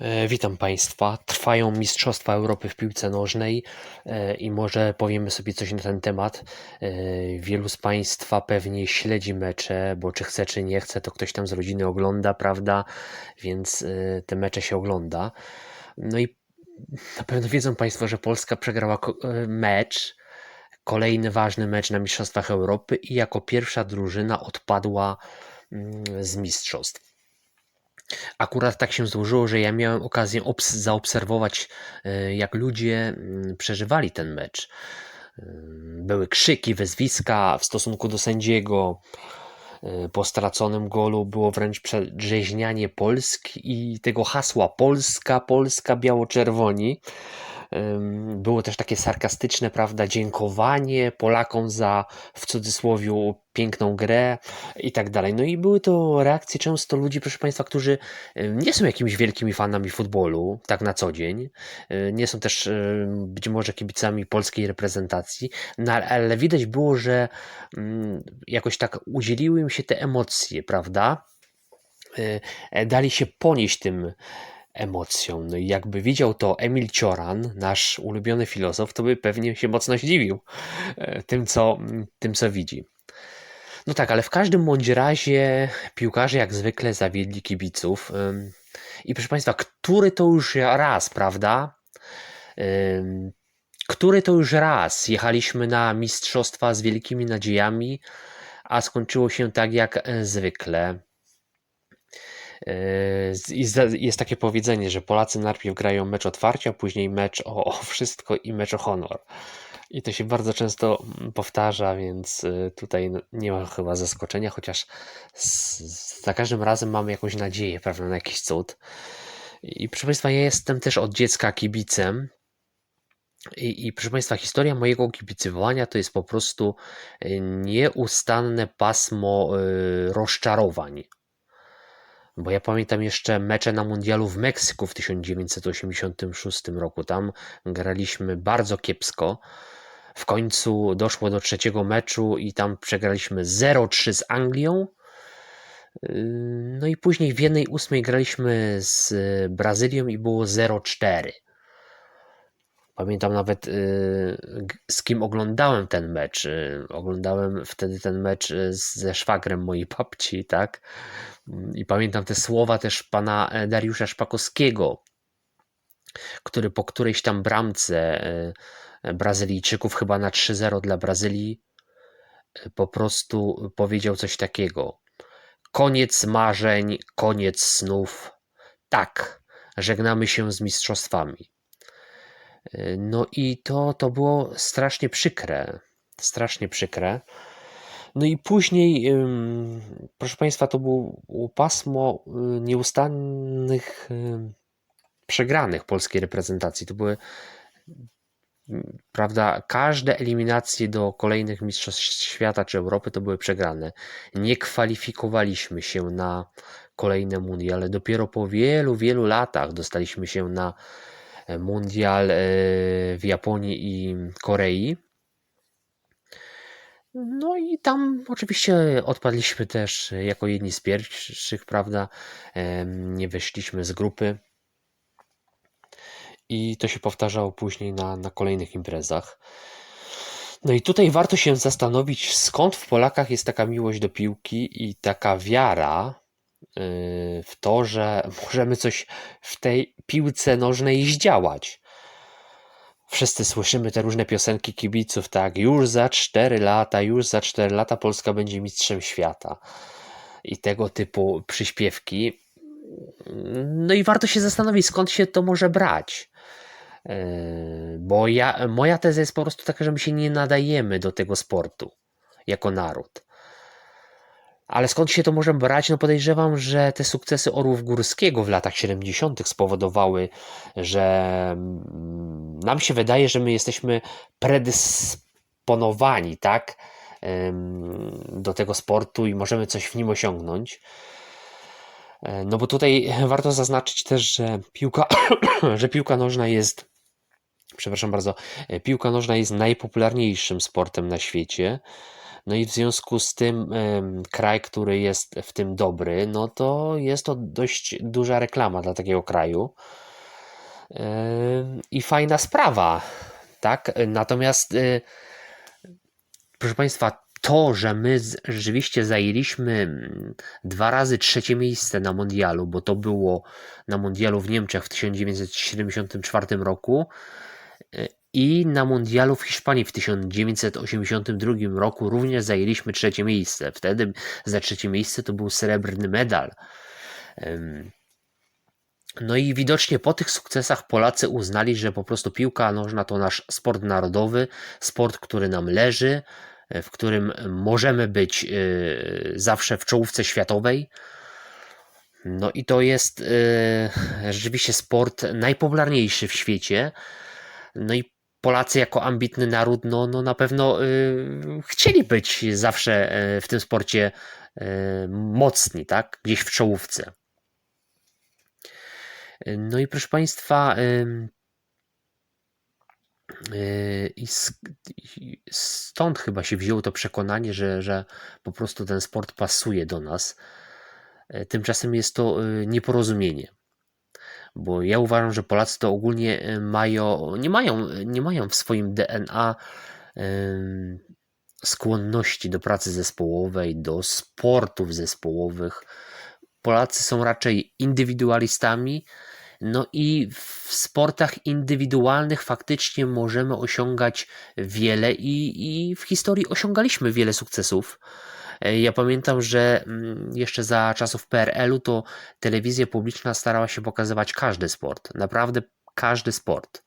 E, Witam Państwa. Trwają Mistrzostwa Europy w piłce nożnej e, i może powiemy sobie coś na ten temat. E, Wielu z Państwa pewnie śledzi mecze, bo czy chce, czy nie chce, to ktoś tam z rodziny ogląda, prawda? Więc te mecze się ogląda. No i na pewno wiedzą Państwo, że Polska przegrała mecz, kolejny ważny mecz na Mistrzostwach Europy i jako pierwsza drużyna odpadła mm, z mistrzostw. Akurat tak się złożyło, że ja miałem okazję obs- zaobserwować, e, jak ludzie mm, przeżywali ten mecz. Ym, Były krzyki, wyzwiska w stosunku do sędziego. E, Po straconym golu było wręcz przedrzeźnianie Polski i tego hasła Polska, Polska, biało-czerwoni. Było też takie sarkastyczne, prawda, dziękowanie Polakom za w cudzysłowie piękną grę i tak dalej. No i były to reakcje często ludzi, proszę Państwa, którzy nie są jakimiś wielkimi fanami futbolu, tak na co dzień. Y, Nie są też być może kibicami polskiej reprezentacji, no ale- widać było, że jakoś tak udzieliły im się te emocje, prawda? Y, e, Dali się ponieść tym emocjom. No i jakby widział to Emil Cioran, nasz ulubiony filozof, to by pewnie się mocno zdziwił e, tym, co, tym, co widzi. No tak, ale w każdym bądź razie piłkarze jak zwykle zawiedli kibiców. I proszę Państwa, który to już raz, prawda? Który to już raz jechaliśmy na mistrzostwa z wielkimi nadziejami, a skończyło się tak jak e, zwykle. Yy, Jest takie powiedzenie, że Polacy najpierw grają mecz otwarcia, później mecz o, wszystko i mecz o honor. I to się bardzo często mm, powtarza, więc y, tutaj no, nie ma chyba zaskoczenia, chociaż za każdym razem mamy jakąś nadzieję, prawda, na jakiś cud. I proszę Państwa, ja jestem też od dziecka kibicem. I, I proszę Państwa, historia mojego kibicowania to jest po prostu y, nieustanne pasmo y, rozczarowań. Bo ja pamiętam jeszcze mecze na mundialu w Meksyku w 1986 roku. Tam graliśmy bardzo kiepsko. W końcu doszło do trzeciego meczu i tam przegraliśmy 0-3 z Anglią. Yy, No i później w jednej ósmej graliśmy z Brazylią i było 0-4. Pamiętam nawet y, z kim oglądałem ten mecz. Y, Oglądałem wtedy ten mecz y, ze szwagrem mojej babci, tak? I pamiętam te słowa też pana e, Dariusza Szpakowskiego, który po którejś tam bramce e, Brazylijczyków, chyba na 3-0 dla Brazylii, e, po prostu powiedział coś takiego. Koniec marzeń, koniec snów. Tak, żegnamy się z mistrzostwami. No i to, to było strasznie przykre. Strasznie przykre. No i później, proszę Państwa, to było pasmo y, nieustannych ym, przegranych polskiej reprezentacji. To były, prawda, każde eliminacje do kolejnych Mistrzostw Świata czy Europy to były przegrane. Nie kwalifikowaliśmy się na kolejne mundiale. Dopiero po wielu, wielu latach dostaliśmy się na mundial e, w Japonii i Korei. No i tam oczywiście odpadliśmy też e, jako jedni z pierwszych, prawda? Em, Nie wyszliśmy z grupy. I to się powtarzało później na, na kolejnych imprezach. No i tutaj warto się zastanowić, skąd w Polakach jest taka miłość do piłki i taka wiara w to, że możemy coś w tej piłce nożnej zdziałać. Wszyscy słyszymy te różne piosenki kibiców, tak, już za 4 lata, już za 4 lata Polska będzie mistrzem świata. I tego typu przyśpiewki. No i warto się zastanowić, skąd się to może brać. Yy, Bo ja, moja teza jest po prostu taka, że my się nie nadajemy do tego sportu jako naród. Ale skąd się to może brać? No podejrzewam, że te sukcesy Orłów Górskiego w latach 70. spowodowały, że mm, nam się wydaje, że my jesteśmy predysponowani, tak, do tego sportu i możemy coś w nim osiągnąć. E, No bo tutaj warto zaznaczyć też, że piłka, że piłka nożna jest, przepraszam bardzo, e, piłka nożna jest najpopularniejszym sportem na świecie. No i w związku z tym kraj, który jest w tym dobry, no to jest to dość duża reklama dla takiego kraju. I fajna sprawa, tak? Natomiast y, proszę Państwa, to, że my rzeczywiście zajęliśmy mm, dwa razy trzecie miejsce na mundialu, bo to było na mundialu w Niemczech w 1974 roku i na mundialu w Hiszpanii w 1982 roku również zajęliśmy trzecie miejsce. Wtedy za trzecie miejsce to był srebrny medal. No i widocznie po tych sukcesach Polacy uznali, że po prostu piłka nożna to nasz sport narodowy, sport, który nam leży, e, w którym możemy być e, zawsze w czołówce światowej. No i to jest e, rzeczywiście sport najpopularniejszy w świecie. No i Polacy jako ambitny naród, no, no na pewno e, chcieli być zawsze e, w tym sporcie e, mocni, tak? Gdzieś w czołówce. No i proszę Państwa, i stąd chyba się wzięło to przekonanie, że, że po prostu ten sport pasuje do nas. Tymczasem jest to y, nieporozumienie, bo ja uważam, że Polacy to ogólnie y, mają, nie mają, nie mają w swoim DNA ym, skłonności do pracy zespołowej, do sportów zespołowych. Polacy są raczej indywidualistami, no i w sportach indywidualnych faktycznie możemy osiągać wiele i, i w historii osiągaliśmy wiele sukcesów. E, Ja pamiętam, że mm, jeszcze za czasów PRL-u to telewizja publiczna starała się pokazywać każdy sport, naprawdę każdy sport,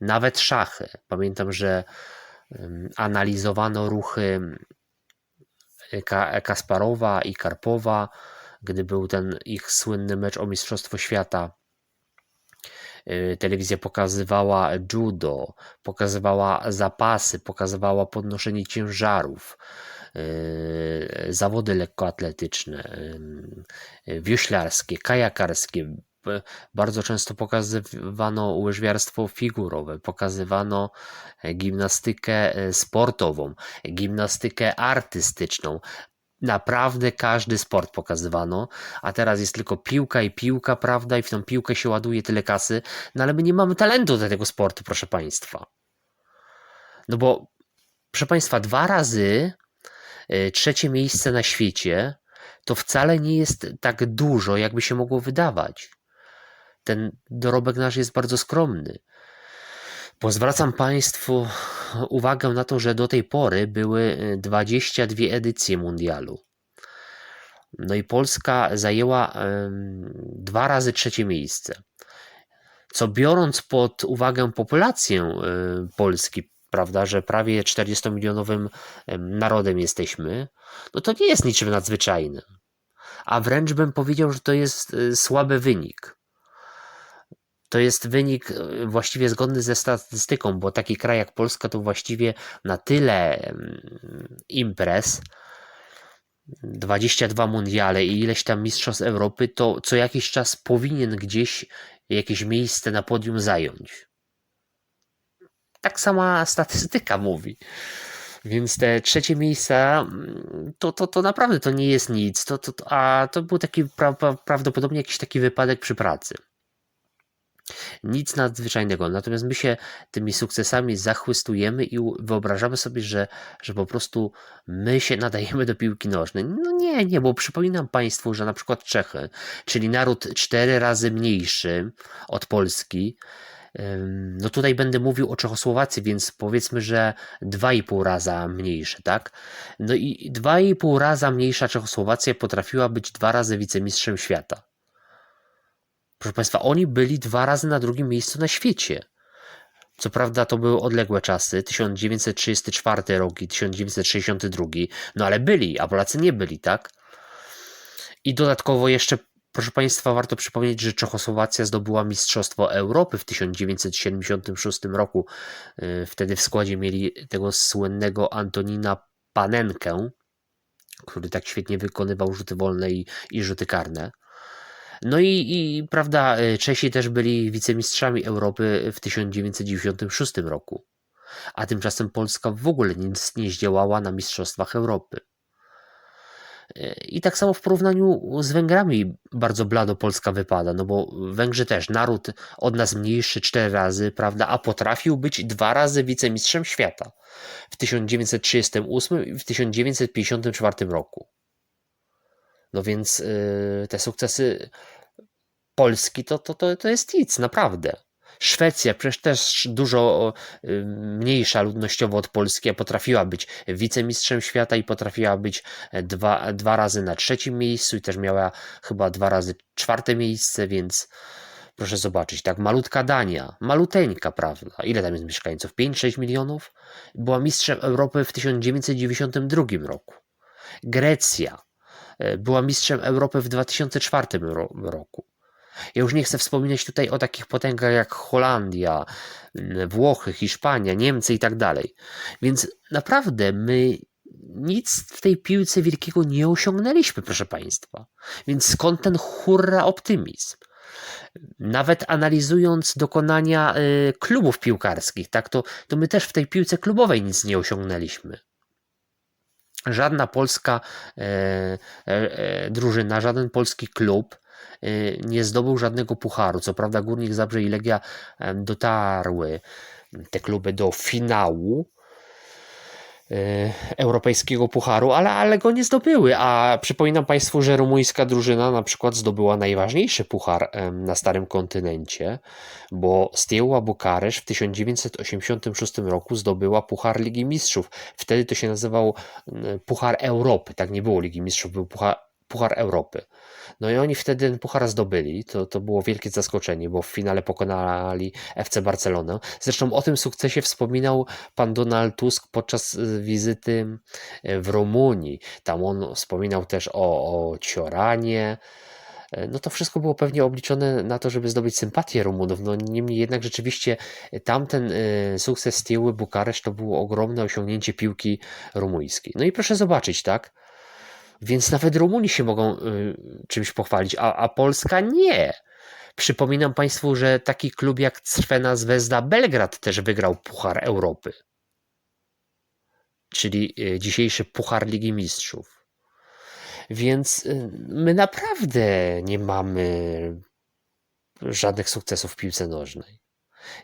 nawet szachy. Pamiętam, że ym, analizowano ruchy Ka- Kasparowa i Karpowa, gdy był ten ich słynny mecz o Mistrzostwo Świata. Y, Telewizja pokazywała judo, pokazywała zapasy, pokazywała podnoszenie ciężarów, zawody lekkoatletyczne, y, wioślarskie, kajakarskie. Bardzo często pokazywano łyżwiarstwo figurowe, pokazywano e, gimnastykę e, sportową, gimnastykę artystyczną. Naprawdę każdy sport pokazywano, a teraz jest tylko piłka i piłka, prawda? I w tą piłkę się ładuje tyle kasy, no ale my nie mamy talentu do tego sportu, proszę Państwa. No bo, proszę Państwa, dwa razy trzecie miejsce na świecie to wcale nie jest tak dużo, jakby się mogło wydawać. Ten dorobek nasz jest bardzo skromny. Pozwracam Państwu uwagę na to, że do tej pory były y, 22 edycje mundialu. No i Polska zajęła dwa razy trzecie miejsce. Co biorąc pod uwagę populację y, Polski, prawda, że prawie 40-milionowym em, narodem jesteśmy, no to nie jest niczym nadzwyczajnym. A wręcz bym powiedział, że to jest y, słaby wynik. To jest wynik y, właściwie zgodny ze statystyką, bo taki kraj jak Polska to właściwie na tyle imprez, 22 mundiale i ileś tam mistrzostw Europy, to co jakiś czas powinien gdzieś jakieś miejsce na podium zająć. Tak sama statystyka mówi. Więc te trzecie miejsca, to, to, to naprawdę to nie jest nic. To, to, a to był taki pra, pra, prawdopodobnie jakiś taki wypadek przy pracy. Nic nadzwyczajnego. Natomiast my się tymi sukcesami zachwystujemy i wyobrażamy sobie, że, że po prostu my się nadajemy do piłki nożnej. No nie, nie, bo przypominam Państwu, że na przykład Czechy, czyli naród cztery razy mniejszy od Polski, no tutaj będę mówił o Czechosłowacji, więc powiedzmy, że dwa i pół raza mniejsze, tak? No i dwa i pół raza mniejsza Czechosłowacja potrafiła być dwa razy wicemistrzem świata. Proszę Państwa, oni byli dwa razy na drugim miejscu na świecie. Co prawda to były odległe czasy, 1934 rok i 1962, no ale byli, a Polacy nie byli, tak? I dodatkowo jeszcze, proszę Państwa, warto przypomnieć, że Czechosłowacja zdobyła Mistrzostwo Europy w 1976 roku. Yy, Wtedy w składzie mieli tego słynnego Antonina Panenkę, który tak świetnie wykonywał rzuty wolne i, i rzuty karne. No i, i prawda, y, Czesi też byli wicemistrzami Europy w 1996 roku. a tymczasem Polska w ogóle nic nie zdziałała na Mistrzostwach Europy. I tak samo w porównaniu z Węgrami bardzo blado Polska wypada, no bo Węgrzy też, naród od nas mniejszy cztery razy, prawda, a potrafił być dwa razy wicemistrzem świata w 1938 i w 1954 roku. No więc yy, te sukcesy Polski to, to, to, to jest nic, naprawdę. Szwecja, przecież też dużo mniejsza ludnościowo od Polski, potrafiła być wicemistrzem świata i potrafiła być e, dwa, dwa razy na trzecim miejscu i też miała chyba dwa razy czwarte miejsce, więc proszę zobaczyć, tak, malutka Dania, maluteńka, prawda, ile tam jest mieszkańców? 5-6 milionów? Była mistrzem Europy w 1992 roku. Grecja e, była mistrzem Europy w 2004 roku. Ja już nie chcę wspominać tutaj o takich potęgach jak Holandia, Włochy, Hiszpania, Niemcy i tak dalej. Więc naprawdę my nic w tej piłce wielkiego nie osiągnęliśmy, proszę Państwa. Więc skąd ten hurra optymizm? Nawet analizując dokonania y, klubów piłkarskich, tak, to, to my też w tej piłce klubowej nic nie osiągnęliśmy. Żadna polska e, e, e, drużyna, żaden polski klub nie zdobył żadnego pucharu. Co prawda Górnik Zabrze i Legia dotarły te kluby do finału y, europejskiego pucharu, ale, ale go nie zdobyły. A przypominam Państwu, że rumuńska drużyna na przykład zdobyła najważniejszy puchar na starym kontynencie, bo Steaua Bukaresz w 1986 roku zdobyła puchar Ligi Mistrzów. Wtedy to się nazywał Puchar Europy, tak nie było Ligi Mistrzów, był puchar, puchar Europy. No i oni wtedy ten puchar zdobyli. To, to było wielkie zaskoczenie, bo w finale pokonali FC Barcelonę. Zresztą o tym sukcesie wspominał pan Donald Tusk podczas y, wizyty y, w Rumunii. Tam on wspominał też o, o Cioranie. Y, no to wszystko było pewnie obliczone na to, żeby zdobyć sympatię Rumunów. No niemniej jednak rzeczywiście tamten sukces Stieły Bukaresz to było ogromne osiągnięcie piłki rumuńskiej. No i proszę zobaczyć, tak? Więc nawet Rumuni się mogą y, czymś pochwalić, a, a Polska nie. Przypominam Państwu, że taki klub jak Crvena Zvezda Belgrad też wygrał Puchar Europy, czyli y, dzisiejszy Puchar Ligi Mistrzów. Więc y, my naprawdę nie mamy żadnych sukcesów w piłce nożnej.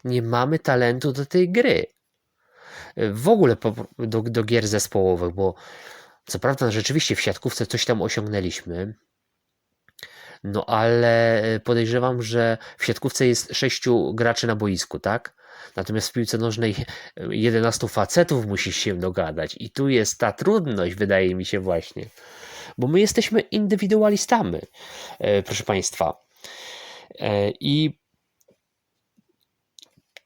Nie mamy talentu do tej gry. W ogóle do, do gier zespołowych, bo co prawda, rzeczywiście w siatkówce coś tam osiągnęliśmy, no ale podejrzewam, że w siatkówce jest sześciu graczy na boisku, tak? Natomiast w piłce nożnej 11 facetów musi się dogadać. I tu jest ta trudność, wydaje mi się właśnie. Bo my jesteśmy indywidualistami, e, proszę Państwa. E, I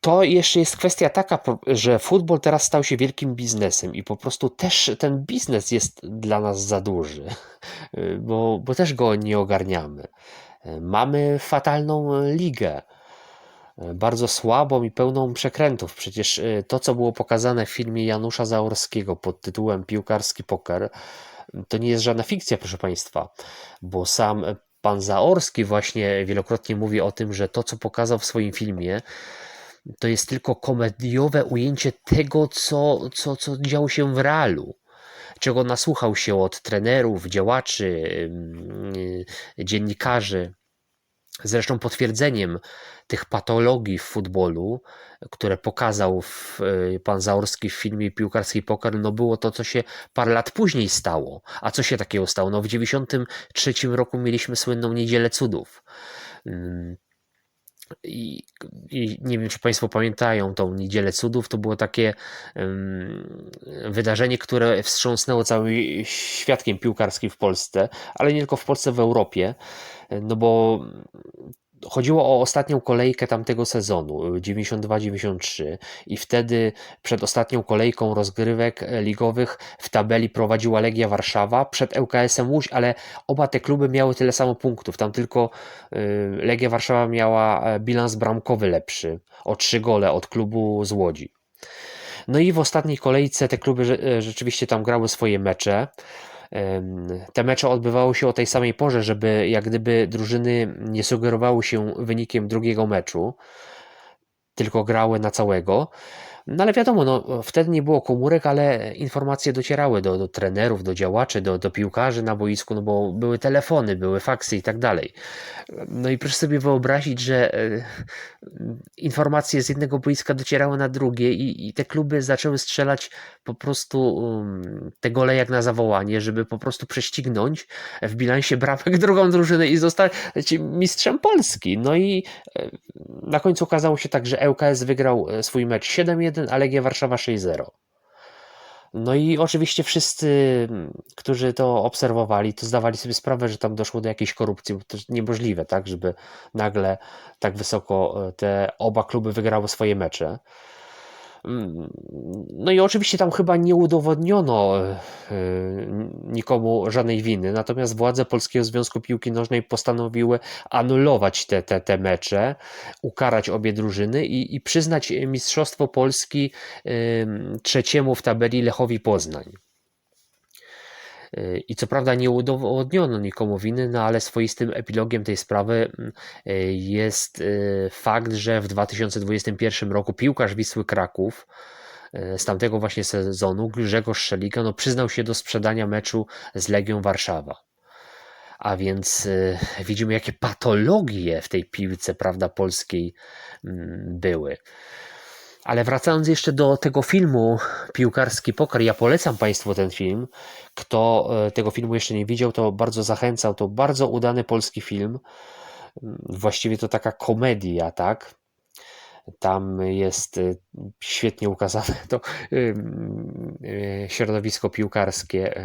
to jeszcze jest kwestia taka, że futbol teraz stał się wielkim biznesem i po prostu też ten biznes jest dla nas za duży, bo, bo też go nie ogarniamy. Mamy fatalną ligę, bardzo słabą i pełną przekrętów. Przecież y, to, co było pokazane w filmie Janusza Zaorskiego pod tytułem Piłkarski Poker, to nie jest żadna fikcja, proszę Państwa, bo sam pan Zaorski właśnie wielokrotnie mówi o tym, że to, co pokazał w swoim filmie, to jest tylko komediowe ujęcie tego, co, co, co działo się w realu czego nasłuchał się od trenerów, działaczy, dziennikarzy. Zresztą potwierdzeniem tych patologii w futbolu, które pokazał w, y, pan Zaorski w filmie Piłkarski Poker, no było to, co się parę lat później stało. A co się takiego stało? No w 1993 roku mieliśmy słynną Niedzielę Cudów i, nie wiem, czy Państwo pamiętają tą Niedzielę Cudów. To było takie wydarzenie, które wstrząsnęło całym świadkiem piłkarskim w Polsce, ale nie tylko w Polsce, w Europie. No bo chodziło o ostatnią kolejkę tamtego sezonu 92-93 i wtedy przed ostatnią kolejką rozgrywek ligowych w tabeli prowadziła Legia Warszawa przed ŁKS-em Łódź, ale oba te kluby miały tyle samo punktów. Tam tylko y, Legia Warszawa miała e, bilans bramkowy lepszy o trzy gole od klubu z Łodzi. No i w ostatniej kolejce te kluby e, rzeczywiście tam grały swoje mecze. Te mecze odbywały się o tej samej porze, żeby jak gdyby drużyny nie sugerowały się wynikiem drugiego meczu, tylko grały na całego. No ale wiadomo, no, wtedy nie było komórek, ale informacje docierały do, do trenerów, do działaczy, do, do piłkarzy na boisku, no bo były telefony, były faksy i tak dalej. No i proszę sobie wyobrazić, że e, informacje z jednego boiska docierały na drugie i, i te kluby zaczęły strzelać po prostu um, te gole jak na zawołanie, żeby po prostu prześcignąć w bilansie bramek drugą drużynę i zostać mistrzem Polski. No i e, na końcu okazało się tak, że ŁKS wygrał e, swój mecz 7-1, a Legia Warszawa 6-0. No i oczywiście wszyscy, którzy to obserwowali, to zdawali sobie sprawę, że tam doszło do jakiejś korupcji, bo to jest niemożliwe, tak, żeby nagle tak wysoko e, te oba kluby wygrały swoje mecze. Mm, no i oczywiście tam chyba nie udowodniono e, nikomu żadnej winy, natomiast władze Polskiego Związku Piłki Nożnej postanowiły anulować te, te, te mecze, ukarać obie drużyny i, i przyznać Mistrzostwo Polski trzeciemu w tabeli Lechowi Poznań. I co prawda nie udowodniono nikomu winy, no ale swoistym epilogiem tej sprawy mm, jest y, fakt, że w 2021 roku piłkarz Wisły Kraków y, z tamtego właśnie sezonu Grzegorz Szeliga no, przyznał się do sprzedania meczu z Legią Warszawa. A więc y, widzimy, jakie patologie w tej piłce prawda, polskiej mm, były. Ale wracając jeszcze do tego filmu Piłkarski Poker, ja polecam Państwu ten film. Kto e, tego filmu jeszcze nie widział, to bardzo zachęcał. To bardzo udany polski film. Mm, właściwie to taka komedia, tak? Tam jest e, świetnie ukazane to e, środowisko piłkarskie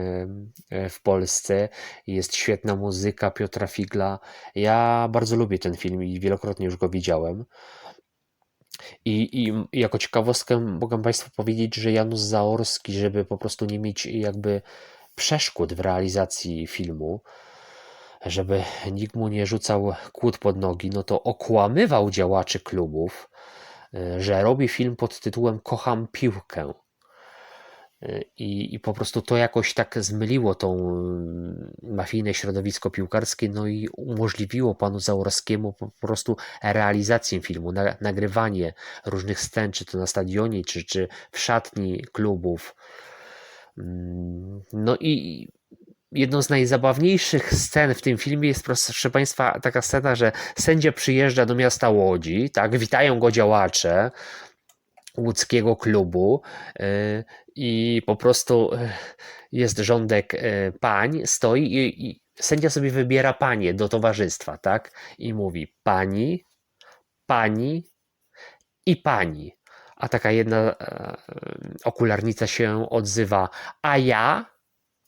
w Polsce. Jest świetna muzyka Piotra Figla. Ja bardzo lubię ten film i wielokrotnie już go widziałem. I, I jako ciekawostkę mogę Państwu powiedzieć, że Janusz Zaorski, żeby po prostu nie mieć jakby przeszkód w realizacji filmu, żeby nikt mu nie rzucał kłód pod nogi, no to okłamywał działaczy klubów, e, że robi film pod tytułem Kocham piłkę. I, I po prostu to jakoś tak zmyliło tą mm, mafijne środowisko piłkarskie, no i umożliwiło panu Zaorskiemu po prostu realizację filmu, na, nagrywanie różnych scen, czy to na stadionie, czy, czy w szatni klubów. Mm, no i jedną z najzabawniejszych scen w tym filmie jest, proszę Państwa, taka scena, że sędzia przyjeżdża do miasta Łodzi, tak, witają go działacze, łódzkiego klubu y, i po prostu y, jest rządek y, pań, stoi i, i sędzia sobie wybiera panie do towarzystwa, tak? I mówi pani, pani i pani. A taka jedna okularnica się odzywa, a ja,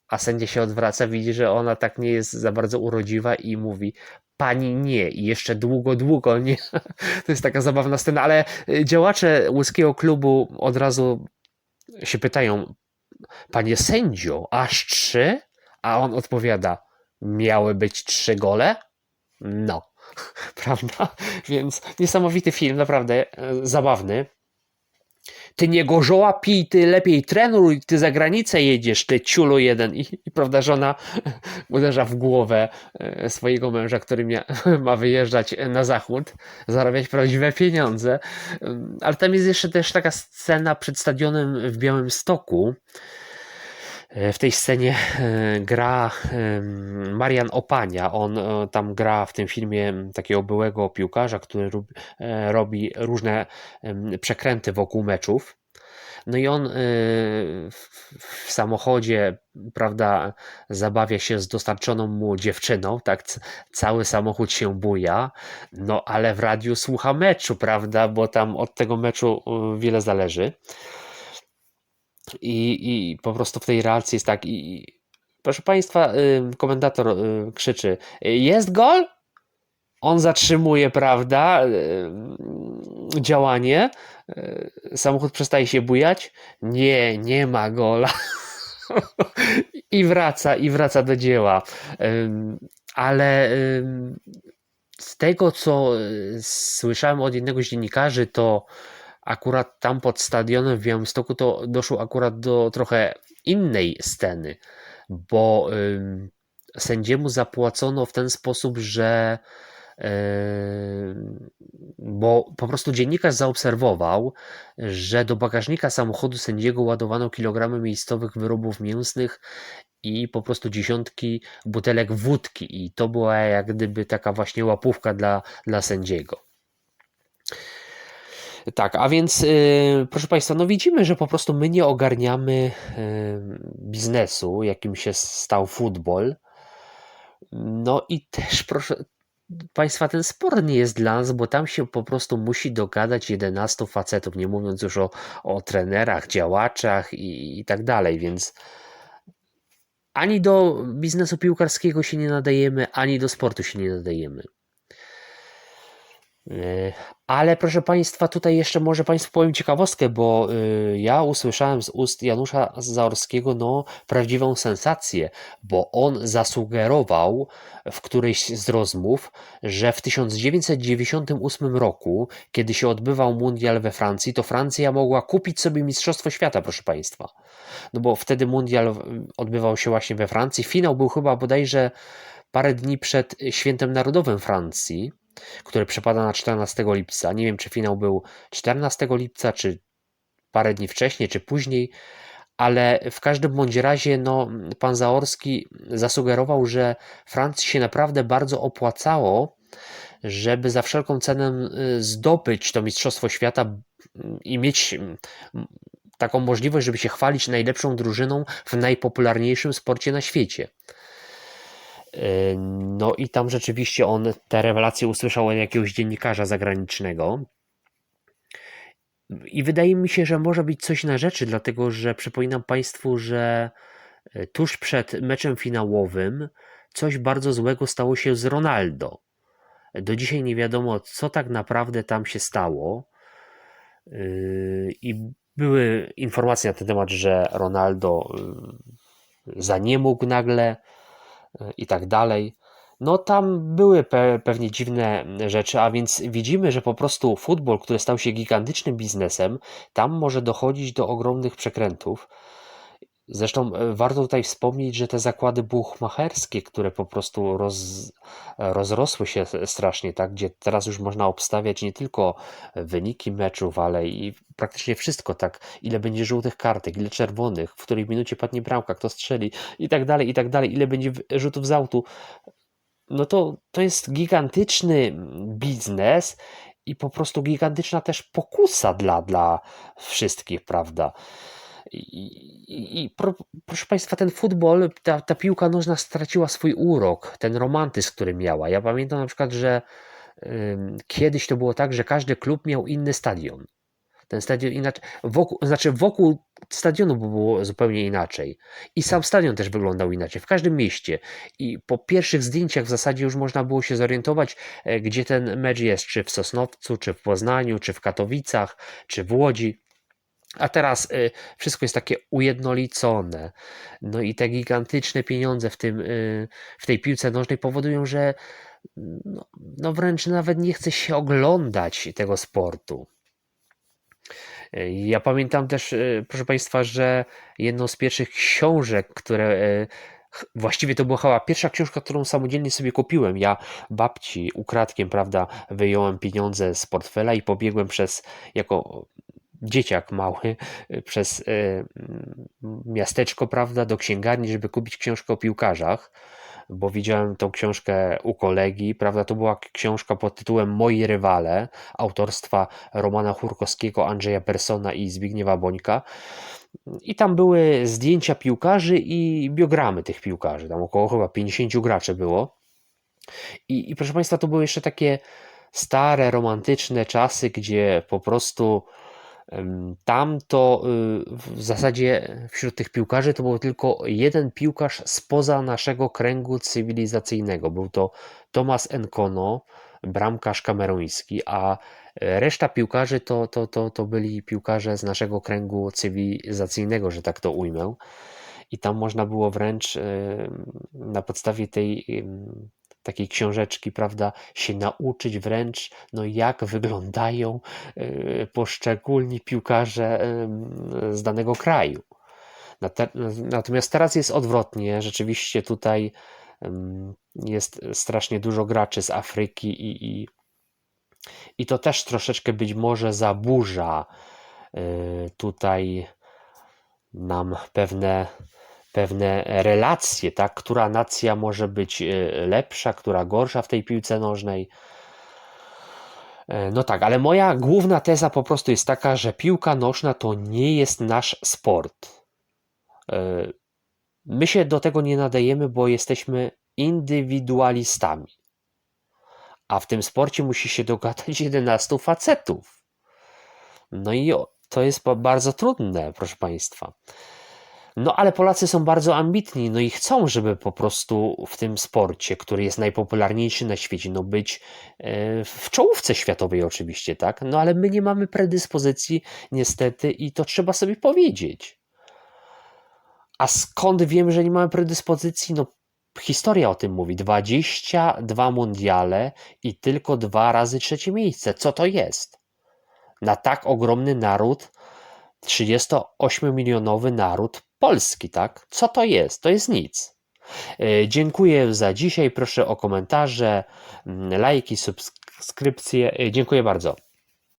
a sędzia się odwraca, widzi, że ona tak nie jest za bardzo urodziwa i mówi pani nie i jeszcze długo, długo nie. To jest taka zabawna scena, ale działacze łyskiego klubu od razu się pytają, panie sędzio, aż trzy? A on odpowiada, miały być trzy gole? No, prawda? Więc niesamowity film, naprawdę e, zabawny. Ty nie gorzoła pij, ty lepiej trenuj, ty za granicę jedziesz, ty ciulu jeden. I, i prawda, żona uderza w głowę e, swojego męża, który mia, ma wyjeżdżać na zachód, zarabiać prawdziwe pieniądze. Ale tam jest jeszcze też taka scena przed stadionem w Białym Stoku, E, w tej scenie e, gra Marian Opania. On e, tam gra w tym filmie takiego byłego piłkarza, który robi różne przekręty wokół meczów. No i on w samochodzie, prawda, zabawia się z dostarczoną mu dziewczyną, tak, cały samochód się buja, no ale w radiu słucha meczu, prawda, bo tam od tego meczu wiele zależy. I, I po prostu w tej relacji jest tak. I, proszę Państwa, komentator y, krzyczy: Jest gol? On zatrzymuje, prawda, działanie. Y, samochód przestaje się bujać. Nie, nie ma gola. I wraca, i wraca do dzieła. Ale z tego, co y, słyszałem od jednego z dziennikarzy, to akurat tam pod stadionem w Białymstoku to doszło akurat do trochę innej sceny, bo sędziemu zapłacono w ten sposób, że bo po prostu dziennikarz zaobserwował, że do bagażnika samochodu sędziego ładowano kilogramy miejscowych wyrobów mięsnych i po prostu dziesiątki butelek wódki i to była jak gdyby taka właśnie łapówka dla, dla sędziego. Tak, a więc yy, proszę Państwa, no widzimy, że po prostu my nie ogarniamy yy, biznesu, jakim się stał futbol. No i też proszę Państwa, ten sport nie jest dla nas, bo tam się po prostu musi dogadać 11 facetów, nie mówiąc już o, o trenerach, działaczach i, i tak dalej, więc ani do biznesu piłkarskiego się nie nadajemy, ani do sportu się nie nadajemy. Ale proszę Państwa, tutaj jeszcze może Państwu powiem ciekawostkę, bo y, ja usłyszałem z ust Janusza Zaorskiego no, prawdziwą sensację, bo on zasugerował w którejś z rozmów, że w 1998 roku, kiedy się odbywał mundial we Francji, to Francja mogła kupić sobie Mistrzostwo Świata, proszę Państwa. No bo wtedy mundial odbywał się właśnie we Francji. Finał był chyba bodajże parę dni przed Świętem Narodowym Francji który przypada na 14 lipca. Nie wiem, czy finał był 14 lipca, czy parę dni wcześniej, czy później, ale w każdym bądź razie no, pan Zaorski zasugerował, że Francji się naprawdę bardzo opłacało, żeby za wszelką cenę y, zdobyć to Mistrzostwo Świata i mieć taką możliwość, żeby się chwalić najlepszą drużyną w najpopularniejszym sporcie na świecie. Yy, no i tam rzeczywiście on te rewelacje usłyszał od jakiegoś dziennikarza zagranicznego. I wydaje mi się, że może być coś na rzeczy, dlatego że przypominam Państwu, że e, tuż przed meczem finałowym coś bardzo złego stało się z Ronaldo. Do dzisiaj nie wiadomo, co tak naprawdę tam się stało. Yy, I były informacje na ten temat, że Ronaldo yy, zaniemógł nagle, i tak dalej. No tam były pe pewnie dziwne rzeczy, a więc widzimy, że po prostu futbol, który stał się gigantycznym biznesem, tam może dochodzić do ogromnych przekrętów. Zresztą e, warto tutaj wspomnieć, że te zakłady buchmacherskie, które po prostu roz, rozrosły się strasznie, tak, gdzie teraz już można obstawiać nie tylko wyniki meczów, ale i praktycznie wszystko, tak, ile będzie żółtych kartek, ile czerwonych, w której minucie padnie bramka, kto strzeli i tak dalej, i tak dalej, ile będzie rzutów z autu. No to, to jest gigantyczny biznes i po prostu gigantyczna też pokusa dla, dla wszystkich, prawda? I, i, pro, proszę Państwa, ten futbol, ta, ta piłka nożna straciła swój urok, ten romantyzm, który miała. Ja pamiętam na przykład, że kiedyś to było tak, że każdy klub miał inny stadion. Ten stadion inaczej, wokół, znaczy wokół stadionu było zupełnie inaczej. I sam stadion też wyglądał inaczej, w każdym mieście. I po pierwszych zdjęciach w zasadzie już można było się zorientować, e, gdzie ten mecz jest, czy w Sosnowcu, czy w Poznaniu, czy w Katowicach, czy w Łodzi. A teraz y, wszystko jest takie ujednolicone. No i te gigantyczne pieniądze w, tym, y, w tej piłce nożnej powodują, że no, no wręcz nawet nie chce się oglądać tego sportu. Y, ja pamiętam też, proszę Państwa, że jedną z pierwszych książek, które Właściwie to była chyba pierwsza książka, którą samodzielnie sobie kupiłem. Ja babci ukradkiem, prawda, wyjąłem pieniądze z portfela i pobiegłem przez, jako dzieciak mały y, przez y, miasteczko, prawda, do księgarni, żeby kupić książkę o piłkarzach, bo widziałem tą książkę u kolegi, prawda, to była książka pod tytułem Moi rywale, autorstwa Romana Churkowskiego, Andrzeja Persona i Zbigniewa Bońka. I tam były zdjęcia piłkarzy i biogramy tych piłkarzy. Tam około chyba 50 graczy było. I, I proszę Państwa, to były jeszcze takie stare, romantyczne czasy, gdzie po prostu tam to y, w zasadzie wśród tych piłkarzy to był tylko jeden piłkarz spoza naszego kręgu cywilizacyjnego. Był to Tomas Enkono, bramkarz kameruński, a reszta piłkarzy to, to, to, to byli piłkarze z naszego kręgu cywilizacyjnego, że tak to ujmę. I tam można było wręcz na podstawie tej takiej książeczki, prawda, się nauczyć wręcz, no jak wyglądają e, poszczególni piłkarze z danego kraju. Natomiast teraz jest odwrotnie, rzeczywiście tutaj Jest strasznie dużo graczy z Afryki i, i, i to też troszeczkę być może zaburza y, tutaj nam pewne, pewne relacje, tak? Która nacja może być y, lepsza, która gorsza w tej piłce nożnej. E, No tak, ale moja główna teza po prostu jest taka, że piłka nożna to nie jest nasz sport. E, My się do tego nie nadajemy, bo jesteśmy indywidualistami. A w tym sporcie musi się dogadać 11 facetów. No i to jest ba- bardzo trudne, proszę Państwa. No ale Polacy są bardzo ambitni, no i chcą, żeby po prostu w tym sporcie, który jest najpopularniejszy na świecie, no być e, w czołówce światowej oczywiście, tak? No ale my nie mamy predyspozycji niestety i to trzeba sobie powiedzieć. A skąd wiem, że nie mamy predyspozycji? No historia o tym mówi. 22 mundiale i tylko dwa razy trzecie miejsce. Co to jest? Na tak ogromny naród, 38-milionowy naród polski, tak? Co to jest? To jest nic. E, Dziękuję za dzisiaj. Proszę o komentarze, mm, lajki, subskrypcje. E, Dziękuję bardzo.